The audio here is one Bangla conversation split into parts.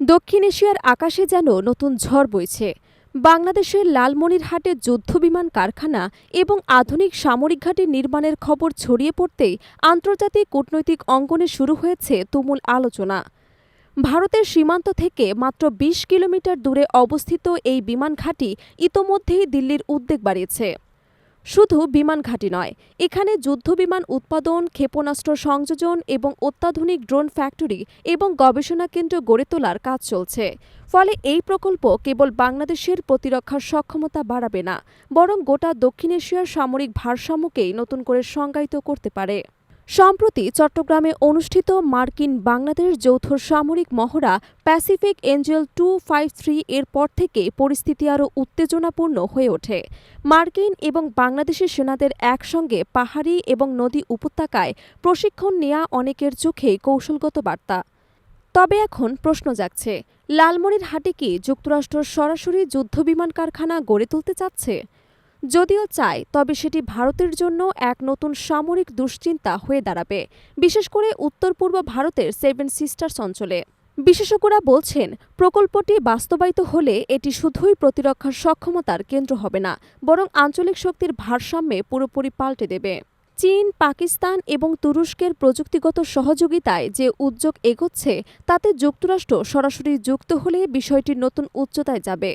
দক্ষিণ এশিয়ার আকাশে যেন নতুন ঝড় বইছে। বাংলাদেশের লালমনিরহাটে যুদ্ধবিমান কারখানা এবং আধুনিক সামরিক ঘাঁটি নির্মাণের খবর ছড়িয়ে পড়তেই আন্তর্জাতিক কূটনৈতিক অঙ্গনে শুরু হয়েছে তুমুল আলোচনা। ভারতের সীমান্ত থেকে মাত্র ২০ কিলোমিটার দূরে অবস্থিত এই বিমান ঘাঁটি ইতোমধ্যেই দিল্লির উদ্বেগ বাড়িয়েছে। শুধু বিমান ঘাঁটি নয়, এখানে যুদ্ধবিমান উৎপাদন, ক্ষেপণাস্ত্র সংযোজন এবং অত্যাধুনিক ড্রোন ফ্যাক্টরি এবং গবেষণা কেন্দ্র গড়ে তোলার কাজ চলছে। ফলে এই প্রকল্প কেবল বাংলাদেশের প্রতিরক্ষার সক্ষমতা বাড়াবে না, বরং গোটা দক্ষিণ এশিয়ার সামরিক ভারসাম্যকেই নতুন করে সংজ্ঞায়িত করতে পারে। সম্প্রতি চট্টগ্রামে অনুষ্ঠিত মার্কিন বাংলাদেশ যৌথ সামরিক মহড়া Pacific Angel two five three এর পর থেকে পরিস্থিতি আরও উত্তেজনাপূর্ণ হয়ে ওঠে। মার্কিন এবং বাংলাদেশের সেনাদের একসঙ্গে পাহাড়ি এবং নদী উপত্যকায় প্রশিক্ষণ নেওয়া অনেকের চোখে কৌশলগত বার্তা। তবে এখন প্রশ্ন জাগছে, লালমনিরহাটে কি যুক্তরাষ্ট্র সরাসরি যুদ্ধবিমান কারখানা গড়ে তুলতে চাচ্ছে? যদিও চায়, তবে সেটি ভারতের জন্য এক নতুন সামরিক দুশ্চিন্তা হয়ে দাঁড়াবে, বিশেষ করে উত্তর পূর্ব ভারতের সেভেন সিস্টার্স অঞ্চলে। বিশেষজ্ঞরা বলছেন, প্রকল্পটি বাস্তবায়িত হলে এটি শুধুই প্রতিরক্ষার সক্ষমতার কেন্দ্র হবে না, বরং আঞ্চলিক শক্তির ভারসাম্যে পুরোপুরি পাল্টে দেবে। চীন, পাকিস্তান এবং তুরস্কের প্রযুক্তিগত সহযোগিতায় যে উদ্যোগ এগোচ্ছে, তাতে যুক্তরাষ্ট্র সরাসরি যুক্ত হলে বিষয়টি নতুন উচ্চতায় যাবে।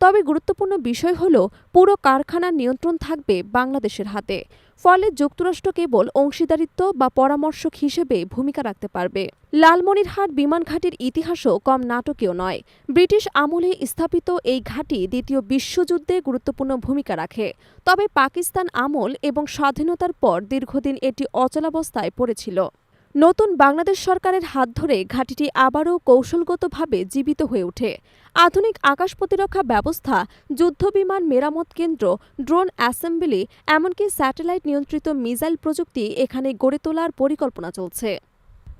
তবে গুরুত্বপূর্ণ বিষয় হল, পুরো কারখানার নিয়ন্ত্রণ থাকবে বাংলাদেশের হাতে। ফলে যুক্তরাষ্ট্র কেবল অংশীদারিত্ব বা পরামর্শক হিসেবে ভূমিকা রাখতে পারবে। লালমনিরহাট বিমান ঘাটির ইতিহাসও কম নাটকীয় নয়। ব্রিটিশ আমলে স্থাপিত এই ঘাঁটি দ্বিতীয় বিশ্বযুদ্ধে গুরুত্বপূর্ণ ভূমিকা রাখে। তবে পাকিস্তান আমল এবং স্বাধীনতার পর দীর্ঘদিন এটি অচলাবস্থায় পড়েছিল। নতুন বাংলাদেশ সরকারের হাত ধরে ঘাঁটিটি আবারও কৌশলগতভাবে জীবিত হয়ে ওঠে। আধুনিক আকাশ প্রতিরক্ষা ব্যবস্থা যুদ্ধবিমান মেরামত কেন্দ্র, ড্রোন অ্যাসেম্বলি, এমনকি স্যাটেলাইট নিয়ন্ত্রিত মিসাইল প্রযুক্তি এখানে গড়ে তোলার পরিকল্পনা চলছে।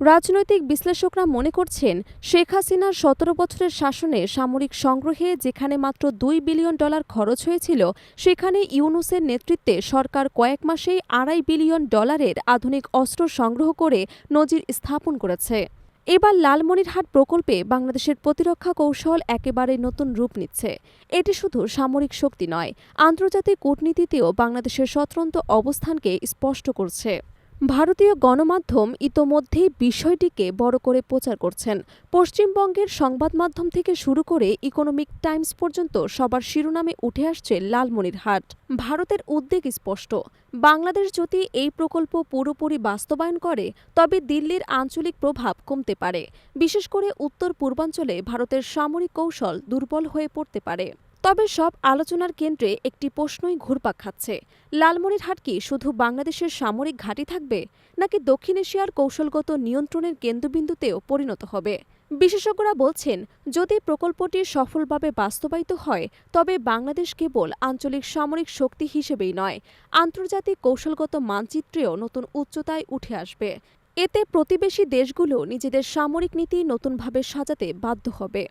রাজনৈতিক বিশ্লেষকরা মনে করছেন শেখ হাসিনার সতেরো বছরের শাসনে সামরিক সংগ্রহে যেখানে মাত্র দুই বিলিয়ন ডলার খরচ হয়েছিল, সেখানে ইউনুসের নেতৃত্বে সরকার কয়েক মাসেই আড়াই বিলিয়ন ডলারের আধুনিক অস্ত্র সংগ্রহ করে নজির স্থাপন করেছে। এবার লালমনিরহাট প্রকল্পে বাংলাদেশের প্রতিরক্ষা কৌশল একেবারে নতুন রূপ নিচ্ছে। এটি শুধু সামরিক শক্তি নয়, আন্তর্জাতিক কূটনীতিতেও বাংলাদেশের স্বতন্ত্র অবস্থানকে স্পষ্ট করছে। ভারতীয় গণমাধ্যম ইতোমধ্যেই বিষয়টিকে বড় করে প্রচার করছেন। পশ্চিমবঙ্গের সংবাদ মাধ্যম থেকে শুরু করে ইকোনমিক টাইমস পর্যন্ত সবার শিরোনামে উঠে আসছে লালমনিরহাট। ভারতের উদ্বেগ স্পষ্ট। বাংলাদেশ যদি এই প্রকল্প পুরোপুরি বাস্তবায়ন করে, তবে দিল্লির আঞ্চলিক প্রভাব কমতে পারে। বিশেষ করে উত্তর পূর্বাঞ্চলে ভারতের সামরিক কৌশল দুর্বল হয়ে পড়তে পারে। তবে সব আলোচনার কেন্দ্রে একটি প্রশ্নই ঘুরপাক খাচ্ছে। লালমনিরহাট কি শুধু বাংলাদেশের সামরিক ঘাঁটি থাকবে, নাকি দক্ষিণ এশিয়ার কৌশলগত নিয়ন্ত্রণের কেন্দ্রবিন্দুতেও পরিণত হবে? বিশেষজ্ঞরা বলছেন, যদি প্রকল্পটি সফলভাবে বাস্তবায়িত হয়, তবে বাংলাদেশ কেবল আঞ্চলিক সামরিক শক্তি হিসেবেই নয়, আন্তর্জাতিক কৌশলগত মানচিত্রেও নতুন উচ্চতায় উঠে আসবে। এতে প্রতিবেশী দেশগুলো নিজেদের সামরিক নীতি নতুনভাবে সাজাতে বাধ্য হবে।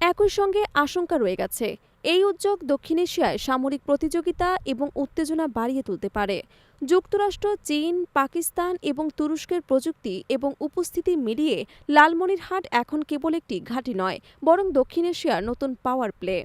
একই সঙ্গে আশঙ্কা রয়ে গেছে। এই উদ্যোগ দক্ষিণ এশিয়ায় সামরিক প্রতিযোগিতা এবং উত্তেজনা বাড়িয়ে তুলতে পারে। যুক্তরাষ্ট্র, চীন, পাকিস্তান এবং তুরস্কের প্রযুক্তি এবং উপস্থিতি মিলিয়ে লালমনিরহাট এখন কেবল একটি ঘাঁটি নয়, বরং দক্ষিণ এশিয়ার নতুন পাওয়ার প্লে